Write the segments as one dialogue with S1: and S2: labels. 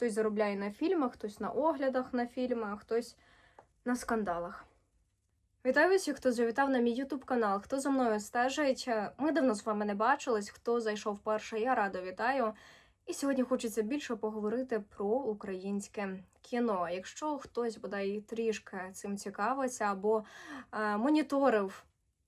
S1: Хтось заробляє на фільмах, хтось на оглядах на фільмах, хтось на скандалах. Вітаю всіх, хто завітав на мій ютуб канал, хто за мною стежить. Ми давно з вами не бачились. Хто зайшов вперше, я рада вітаю. І сьогодні хочеться більше поговорити про українське кіно. Якщо хтось бодай трішки цим цікавиться або е, моніторив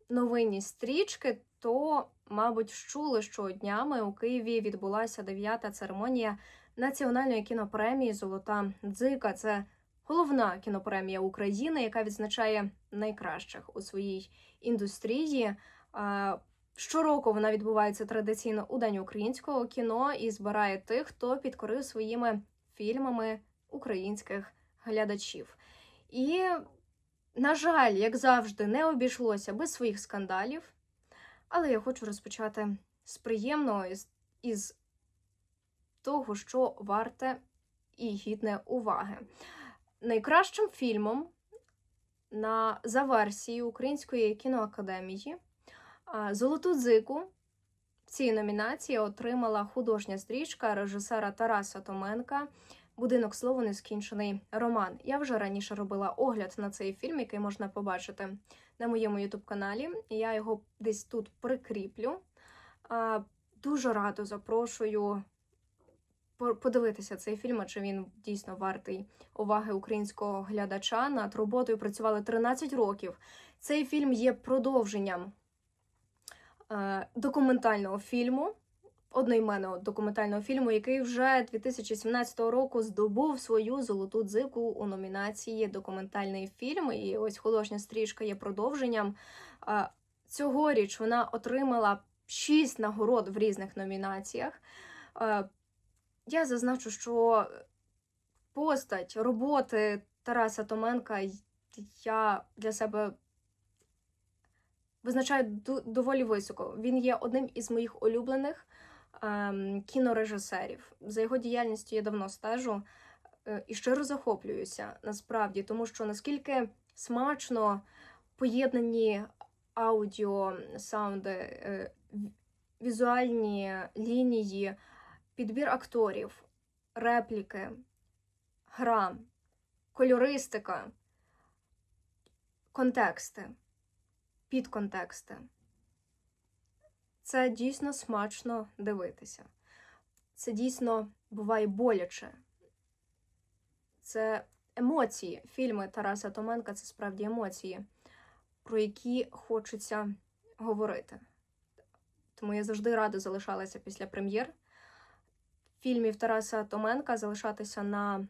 S1: новинні стрічки, то, мабуть, чули, що днями у Києві відбулася дев'ята церемонія національної кінопремії Золота дзика. Це головна кінопремія України, яка відзначає найкращих у своїй індустрії. Щороку вона відбувається традиційно у День українського кіно і збирає тих, хто підкорив своїми фільмами українських глядачів. І, на жаль, як завжди, не обійшлося без своїх скандалів. Але я хочу розпочати з приємного із, із того, що варте і гідне уваги. Найкращим фільмом на за версією Української кіноакадемії Золоту дзику в цій номінації отримала художня стрічка режисера Тараса Томенка. Будинок слово нескінчений роман. Я вже раніше робила огляд на цей фільм, який можна побачити на моєму ютуб-каналі. Я його десь тут прикріплю. Дуже радо запрошую подивитися цей фільм, чи він дійсно вартий уваги українського глядача. Над роботою працювали 13 років. Цей фільм є продовженням е, документального фільму, одноіменного документального фільму, який вже 2017 року здобув свою золоту дзику у номінації Документальний фільм. І ось художня стрічка є продовженням. Е, Цьогоріч вона отримала шість нагород в різних номінаціях. Я зазначу, що постать роботи Тараса Томенка я для себе визначаю доволі високо. Він є одним із моїх улюблених ем, кінорежисерів. За його діяльністю я давно стежу е, і щиро захоплююся насправді, тому що наскільки смачно поєднані аудіо, саунди, е, візуальні лінії, підбір акторів, репліки, гра, кольористика, контексти, підконтексти. Це дійсно смачно дивитися. Це дійсно буває боляче. Це емоції. Фільми Тараса Томенка це справді емоції, про які хочеться говорити. Тому я завжди рада залишалася після прем'єр фільмів Тараса Томенка залишатися на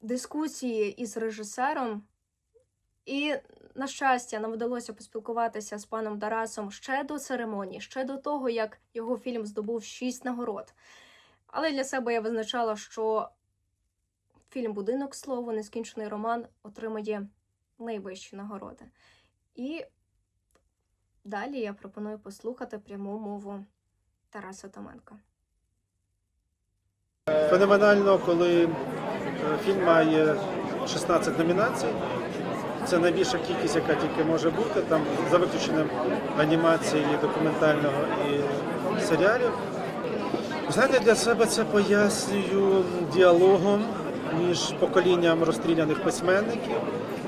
S1: дискусії із режисером. І, на щастя, нам вдалося поспілкуватися з паном Тарасом ще до церемонії, ще до того, як його фільм здобув шість нагород. Але для себе я визначала, що фільм Будинок слово, нескінчений роман отримає найвищі нагороди. І далі я пропоную послухати пряму мову Тараса Томенка.
S2: Феноменально, коли е, фільм має 16 номінацій. Це найбільша кількість, яка тільки може бути, там за виключенням анімації, документального і серіалів. Знаєте, для себе це пояснюю діалогом між поколінням розстріляних письменників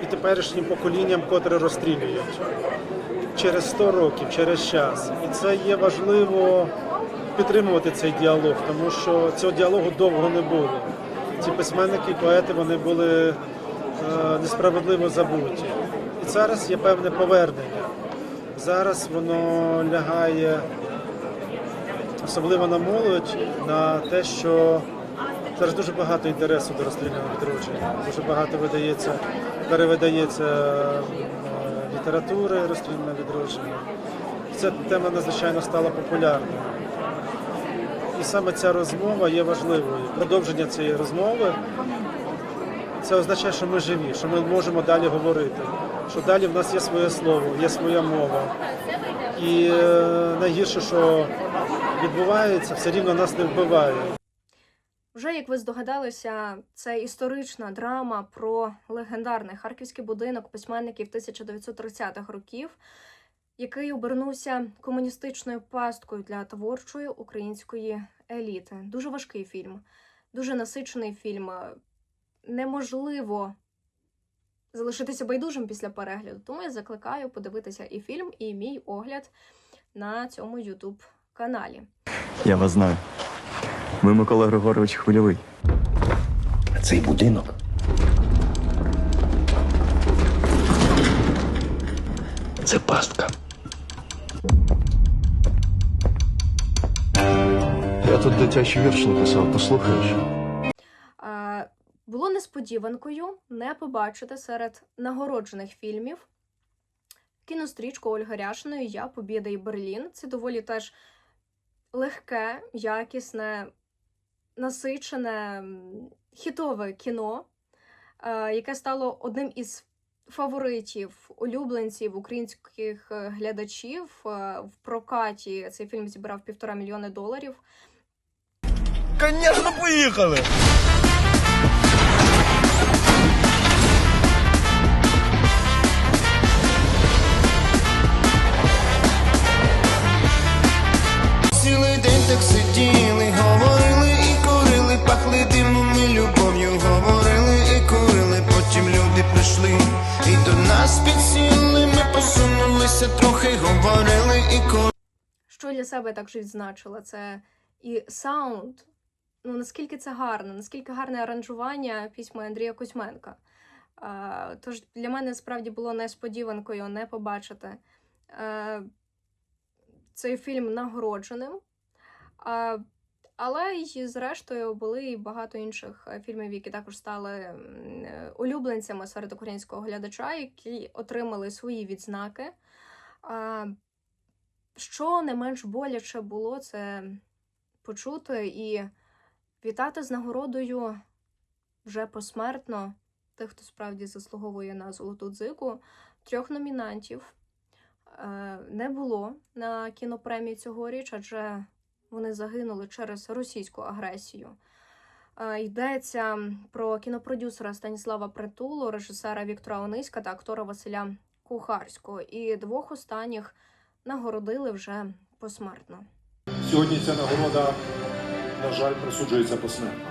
S2: і теперішнім поколінням, котре розстрілюють через 100 років, через час. І це є важливо підтримувати цей діалог, тому що цього діалогу довго не було. Ці письменники і поети вони були е, несправедливо забуті. І зараз є певне повернення. Зараз воно лягає особливо на молодь, на те, що зараз дуже багато інтересу до розстрільного відродження. Дуже багато видається, перевидається е, літератури розстрільного відродження. Ця тема надзвичайно стала популярною. Саме ця розмова є важливою. Продовження цієї розмови це означає, що ми живі, що ми можемо далі говорити, що далі в нас є своє слово, є своя мова. І е, найгірше, що відбувається, все рівно нас не вбиває.
S1: Вже як ви здогадалися, це історична драма про легендарний харківський будинок письменників 1930-х років, який обернувся комуністичною пасткою для творчої української еліти. Дуже важкий фільм, дуже насичений фільм. Неможливо залишитися байдужим після перегляду. Тому я закликаю подивитися і фільм, і мій огляд на цьому YouTube каналі.
S3: Я вас знаю. Ви Микола Григорович Хвильовий.
S4: А цей будинок. Це пастка.
S5: Тут дитячий вірш написав, послухаєш.
S1: Було несподіванкою не побачити серед нагороджених фільмів кінострічку Ольги Ряшиної Я Побєда і Берлін. Це доволі теж легке, якісне, насичене, хітове кіно, яке стало одним із фаворитів, улюбленців українських е, глядачів. Е, В прокаті цей фільм зібрав півтора мільйони доларів.
S6: Конечно, поїхали!
S7: Цілий день так сиділи, говорили і курили, пахли димом і любов'ю, говорили і курили, потім люди прийшли і до нас підсіли, ми посунулися трохи, говорили і курили.
S1: Що для себе також відзначила, це і саунд. Ну наскільки це гарно, наскільки гарне аранжування пісьми Андрія Кузьменка. А, тож для мене справді було несподіванкою не побачити е, цей фільм нагородженим. А, але й зрештою були і багато інших е, фільмів, які також стали е, улюбленцями серед українського глядача, які отримали свої відзнаки. Що не менш боляче було це почути і вітати з нагородою вже посмертно тих, хто справді заслуговує на золоту дзику. Трьох номінантів е, не було на кінопремії цьогоріч, адже вони загинули через російську агресію. Е, Йдеться про кінопродюсера Станіслава Притулу, режисера Віктора Ониська та актора Василя Кухарського. І двох останніх нагородили вже посмертно.
S8: Сьогодні ця нагорода, на жаль, присуджується посмертно.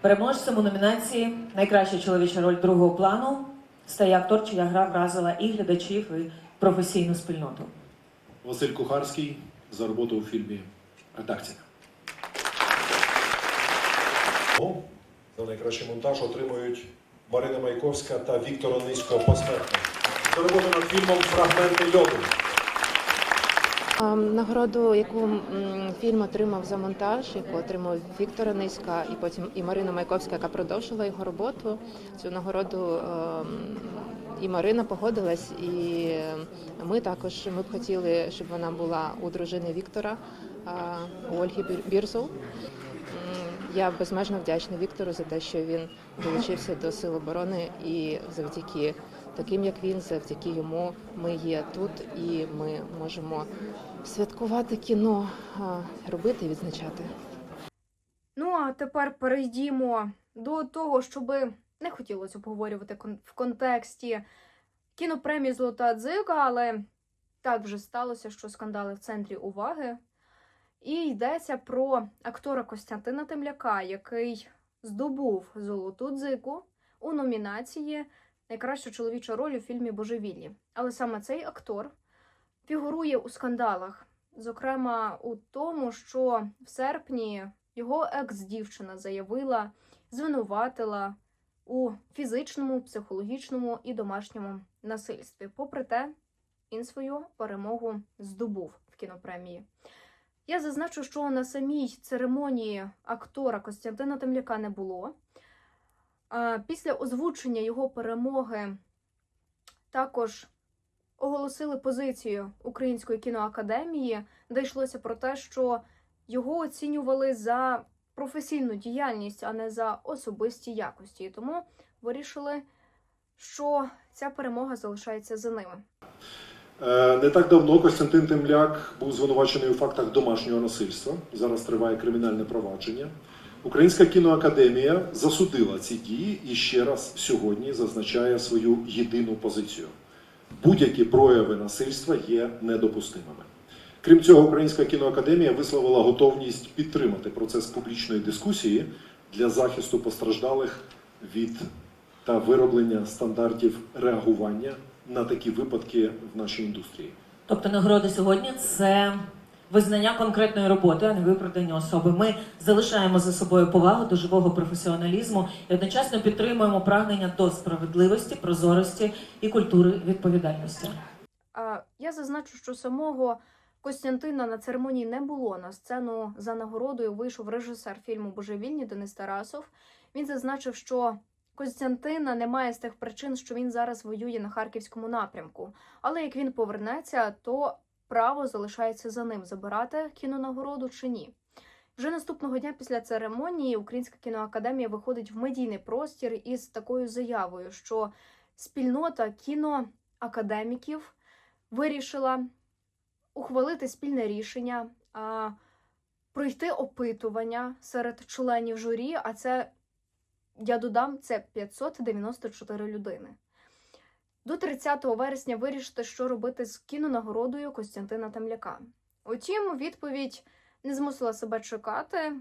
S9: Переможцем у номінації Найкраща чоловіча роль другого плану стає актор, чия гра вразила і глядачів, і професійну спільноту.
S8: Василь Кухарський за роботу у фільмі Редакція.
S5: За найкращий монтаж отримують Марина Майковська та Віктор Онисько посмертно. За роботу над фільмом Фрагменти льоду.
S10: Нагороду, яку фільм отримав за монтаж, яку отримав Віктор Ниська і потім і Марина Майковська, яка продовжила його роботу. Цю нагороду і Марина погодилась, і ми також ми б хотіли, щоб вона була у дружини Віктора, у Ольги Бір- Бірзул. Я безмежно вдячна Віктору за те, що він долучився до Сил оборони і завдяки таким, як він, завдяки йому ми є тут і ми можемо святкувати кіно, робити і відзначати.
S1: Ну а тепер перейдімо до того, щоби не хотілося обговорювати в контексті кінопремії Золота дзига, але так вже сталося, що скандали в центрі уваги. І йдеться про актора Костянтина Темляка, який здобув золоту дзику у номінації Найкраща чоловіча роль у фільмі Божевіллі. Але саме цей актор фігурує у скандалах, зокрема у тому, що в серпні його екс-дівчина заявила, звинуватила у фізичному, психологічному і домашньому насильстві. Попри те, він свою перемогу здобув в кінопремії. Я зазначу, що на самій церемонії актора Костянтина Темляка не було. Після озвучення його перемоги також оголосили позицію Української кіноакадемії, де йшлося про те, що його оцінювали за професійну діяльність, а не за особисті якості. І тому вирішили, що ця перемога залишається за ними.
S5: Е, Не так давно Костянтин Темляк був звинувачений у фактах домашнього насильства. Зараз триває кримінальне провадження. Українська кіноакадемія засудила ці дії і ще раз сьогодні зазначає свою єдину позицію. Будь-які прояви насильства є недопустимими. Крім цього, Українська кіноакадемія висловила готовність підтримати процес публічної дискусії для захисту постраждалих від та вироблення стандартів реагування на такі випадки в нашій індустрії.
S9: Тобто нагороди сьогодні це визнання конкретної роботи, а не виправдання особи. Ми залишаємо за собою повагу до живого професіоналізму і одночасно підтримуємо прагнення до справедливості, прозорості і культури відповідальності.
S1: Я зазначу, що самого Костянтина на церемонії не було. На сцену за нагородою вийшов режисер фільму Божевільні Денис Тарасов. Він зазначив, що Костянтина немає з тих причин, що він зараз воює на харківському напрямку. Але як він повернеться, то право залишається за ним забирати кінонагороду чи ні. Вже наступного дня після церемонії Українська кіноакадемія виходить в медійний простір із такою заявою, що спільнота кіноакадеміків вирішила ухвалити спільне рішення, а, пройти опитування серед членів журі, а це, я додам, це 594 людини. До 30 вересня вирішити, що робити з кінонагородою Костянтина Темляка. Утім, відповідь не змусила себе чекати. Е,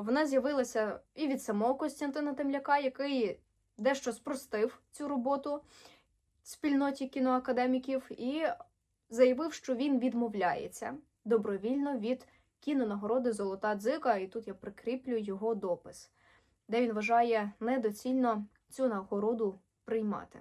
S1: Вона з'явилася і від самого Костянтина Темляка, який дещо спростив цю роботу спільноті кіноакадеміків і заявив, що він відмовляється добровільно від кінонагороди Золота дзика, і тут я прикріплю його допис, де він вважає недоцільно цю нагороду приймати.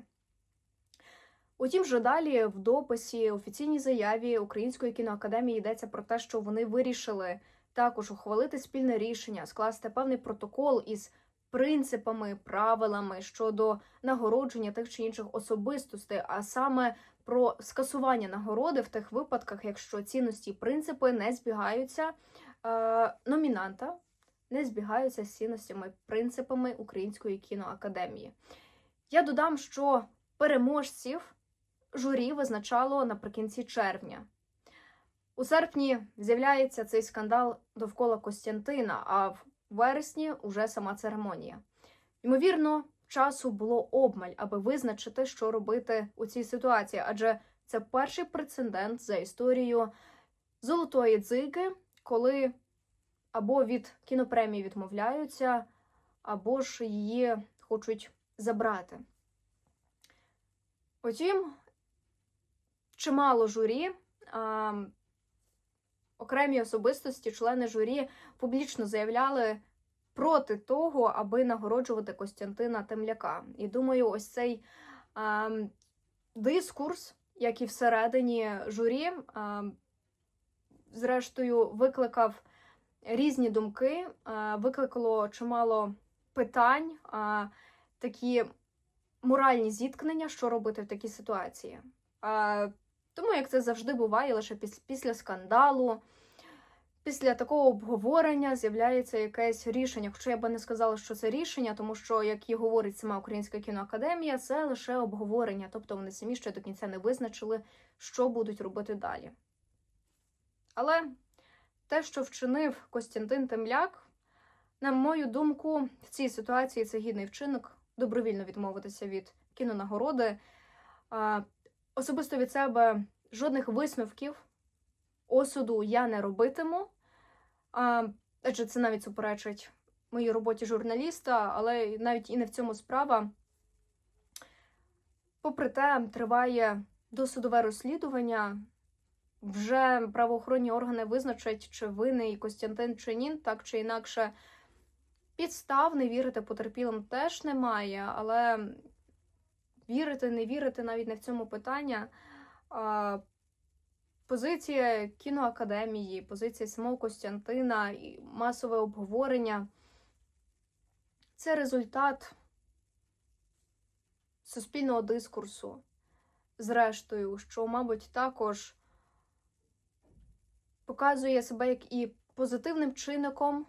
S1: Утім, вже далі в дописі офіційній заяві Української кіноакадемії йдеться про те, що вони вирішили також ухвалити спільне рішення, скласти певний протокол із принципами, правилами щодо нагородження тих чи інших особистостей, а саме про скасування нагороди в тих випадках, якщо цінності і принципи не збігаються е, номінанта, не збігаються з цінностями принципами Української кіноакадемії. Я додам, що переможців журі визначало наприкінці червня. У серпні з'являється цей скандал довкола Костянтина, а в вересні уже сама церемонія. Ймовірно, часу було обмаль, аби визначити, що робити у цій ситуації, адже це перший прецедент за історією золотої дзиги, коли або від кінопремії відмовляються, або ж її хочуть забрати. Утім, чимало журі, а, окремі особистості, члени журі публічно заявляли проти того, аби нагороджувати Костянтина Темляка. І думаю, ось цей а, дискурс, як і всередині журі, а, зрештою, викликав різні думки, а, викликало чимало питань, а, такі моральні зіткнення, що робити в такій ситуації. А, тому як це завжди буває, лише піс- після скандалу. Після такого обговорення з'являється якесь рішення. Хоча я би не сказала, що це рішення, тому що, як і говорить сама Українська кіноакадемія, це лише обговорення, тобто вони самі ще до кінця не визначили, що будуть робити далі. Але те, що вчинив Костянтин Темляк, на мою думку, в цій ситуації це гідний вчинок добровільно відмовитися від кінонагороди. Особисто від себе жодних висновків осуду я не робитиму. Адже це навіть суперечить моїй роботі журналіста, але навіть і не в цьому справа. Попри те, триває досудове розслідування. Вже правоохоронні органи визначать, чи винний Костянтин чи ні, так чи інакше. Підстав не вірити потерпілим теж немає, але вірити, не вірити навіть не в цьому питання. А, Позиція кіноакадемії, позиція самого Костянтина і масове обговорення це результат суспільного дискурсу, зрештою, що, мабуть, також показує себе як і позитивним чинником,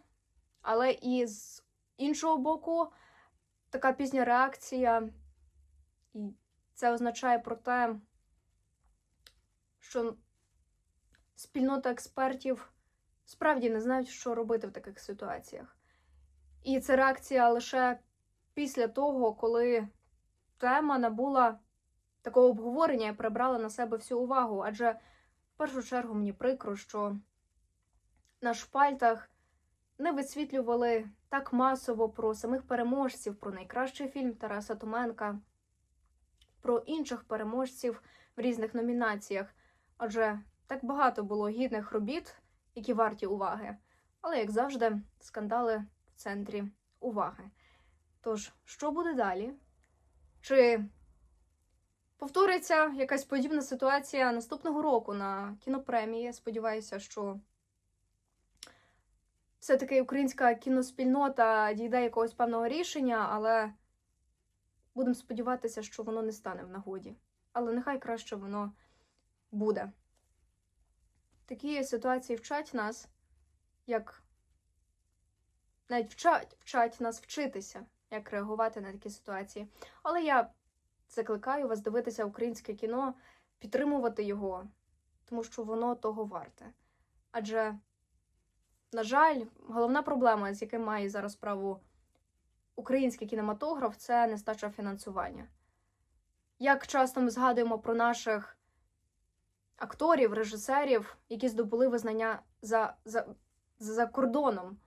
S1: але і з іншого боку, така пізня реакція, і це означає про те, що спільнота експертів справді не знають, що робити в таких ситуаціях. І це реакція лише після того, коли тема набула такого обговорення і прибрала на себе всю увагу. Адже В першу чергу мені прикро, що на шпальтах не висвітлювали так масово про самих переможців, про найкращий фільм Тараса Томенка, про інших переможців в різних номінаціях. Адже так багато було гідних робіт, які варті уваги. Але, як завжди, скандали в центрі уваги. Тож, що буде далі? Чи повториться якась подібна ситуація наступного року на кінопремії? Сподіваюся, що все-таки українська кіноспільнота дійде якогось певного рішення, але будемо сподіватися, що воно не стане в нагоді. Але нехай краще воно буде. Такі ситуації вчать нас, як навіть вчать, вчать нас вчитися, як реагувати на такі ситуації. Але я закликаю вас дивитися українське кіно, підтримувати його, тому що воно того варте. Адже, на жаль, головна проблема, з яким має зараз справу український кінематограф, це нестача фінансування. Як часто ми згадуємо про наших акторів, режисерів, які здобули визнання за, за, за кордоном,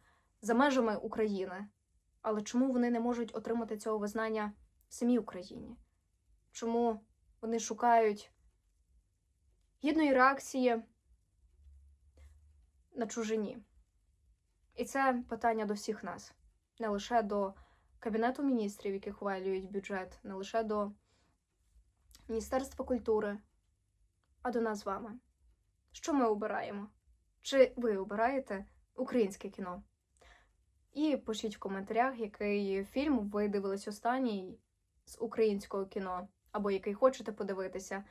S1: за межами України. Але чому вони не можуть отримати цього визнання в самій Україні? Чому вони шукають гідної реакції на чужині? І це питання до всіх нас, не лише до Кабінету міністрів, які хвалюють бюджет, не лише до Міністерства культури, а до нас з вами. Що ми обираємо? Чи ви обираєте українське кіно? І пишіть в коментарях, який фільм ви дивились останній з українського кіно, або який хочете подивитися.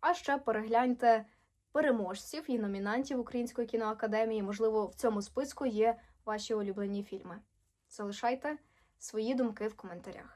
S1: А ще перегляньте переможців і номінантів Української кіноакадемії. Можливо, в цьому списку є ваші улюблені фільми. Залишайте свої думки в коментарях.